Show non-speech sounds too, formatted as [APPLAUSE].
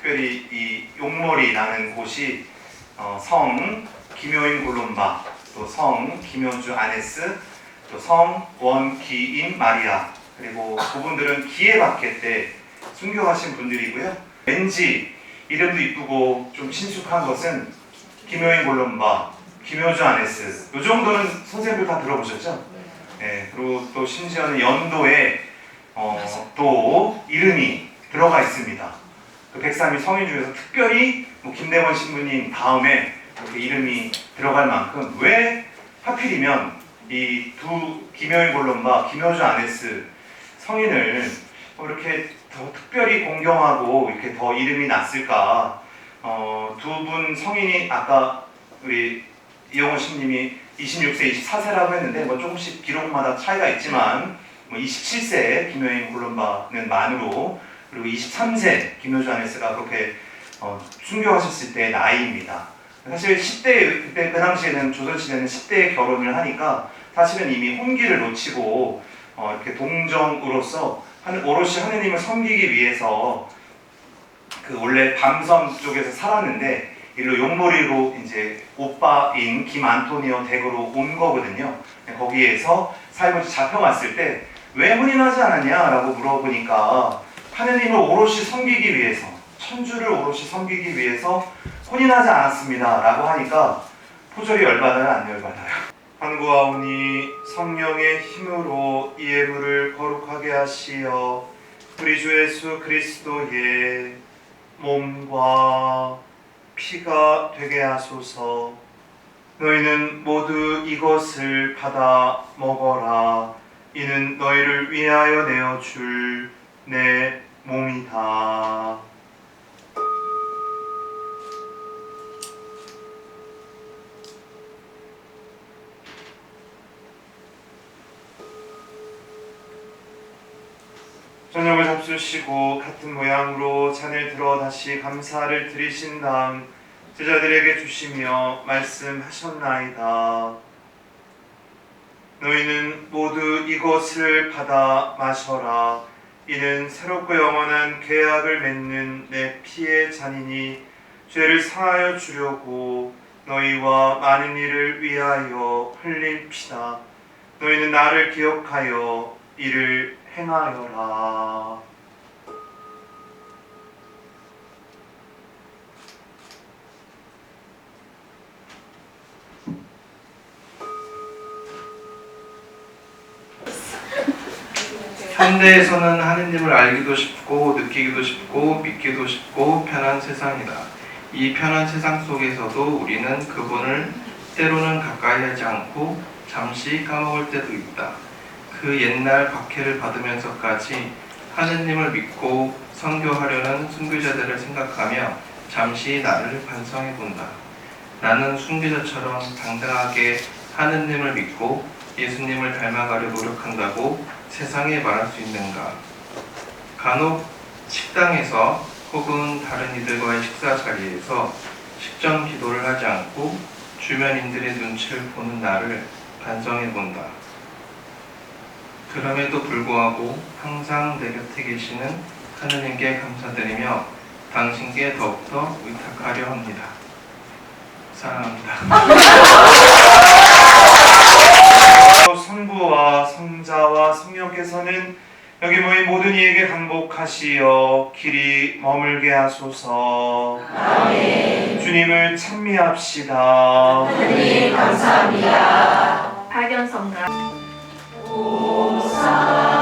특별히 이 용머리라는 곳이 어, 성 김효인 골롬바, 또 성 김효주 아네스, 또 성 원기인 마리아, 그리고 그분들은 기회받게 때 순교하신 분들이고요. 왠지 이름도 이쁘고 좀 친숙한 것은 김효인 골롬바, 김효주 아네스. 요 정도는 선생님들 다 들어보셨죠? 네, 그리고 또 심지어는 연도에 어, 또 이름이 들어가 있습니다. 그 103위 성인 중에서 특별히 뭐 김대원 신부님 다음에 이렇게 이름이 들어갈 만큼 왜 하필이면 이 두 김효인 골롬바, 김효주 아네스 성인을 뭐 이렇게 더 특별히 공경하고 이렇게 더 이름이 났을까? 어, 두 분 성인이 아까 우리 이영호 신님이 26세, 24세라고 했는데 뭐 조금씩 기록마다 차이가 있지만 뭐 27세 김효인 골롬바는 만으로 그리고 23세 김효주 아네스가 그렇게 어, 순교하셨을 때 나이입니다. 사실 10대 그때 그 당시에는 조선 시대는 10대에 결혼을 하니까 사실은 이미 혼기를 놓치고 어, 이렇게 동정으로서 한 오롯이 하느님을 섬기기 위해서 그 원래 밤섬 쪽에서 살았는데 일로 용머리로 이제 오빠인 김 안토니오 댁으로 온 거거든요. 거기에서 살면서 잡혀갔을 때 왜 혼인하지 않았냐라고 물어보니까 하느님을 오롯이 섬기기 위해서 천주를 오롯이 섬기기 위해서 혼인하지 않았습니다 라고 하니까 포절이 열받아요? 안 열받아요? 환구하오니 성령의 힘으로 이 예물을 거룩하게 하시어 우리 주 예수 그리스도의 몸과 피가 되게 하소서. 너희는 모두 이것을 받아 먹어라. 이는 너희를 위하여 내어 줄 내 몸이 다 저녁을 잡수시고 같은 모양으로 잔을 들어 다시 감사를 드리신 다음 제자들에게 주시며 말씀하셨나이다. 너희는 모두 이것을 받아 마셔라. 이는 새롭고 영원한 계약을 맺는 내 피의 잔이니 죄를 사하여 주려고 너희와 많은 이를 위하여 흘릴 피다. 너희는 나를 기억하여 이를 행하여라. 현대에서는 하느님을 알기도 쉽고 느끼기도 쉽고 믿기도 쉽고 편한 세상이다. 이 편한 세상 속에서도 우리는 그분을 때로는 가까이 하지 않고 잠시 까먹을 때도 있다. 그 옛날 박해를 받으면서까지 하느님을 믿고 선교하려는 순교자들을 생각하며 잠시 나를 반성해 본다. 나는 순교자처럼 당당하게 하느님을 믿고 예수님을 닮아가려 노력한다고 세상에 말할 수 있는가? 간혹 식당에서 혹은 다른 이들과의 식사 자리에서 식전 기도를 하지 않고 주변인들의 눈치를 보는 나를 반성해 본다. 그럼에도 불구하고 항상 내 곁에 계시는 하느님께 감사드리며 당신께 더욱더 의탁하려 합니다. 사랑합니다. [LAUGHS] 성부와 성자와 성령께서는 여기 모인 모든 이에게 강복 하시어 길이 머물게 하소서. 주님을 찬미합시다. 하나님 감사합니다. 발견성가 오사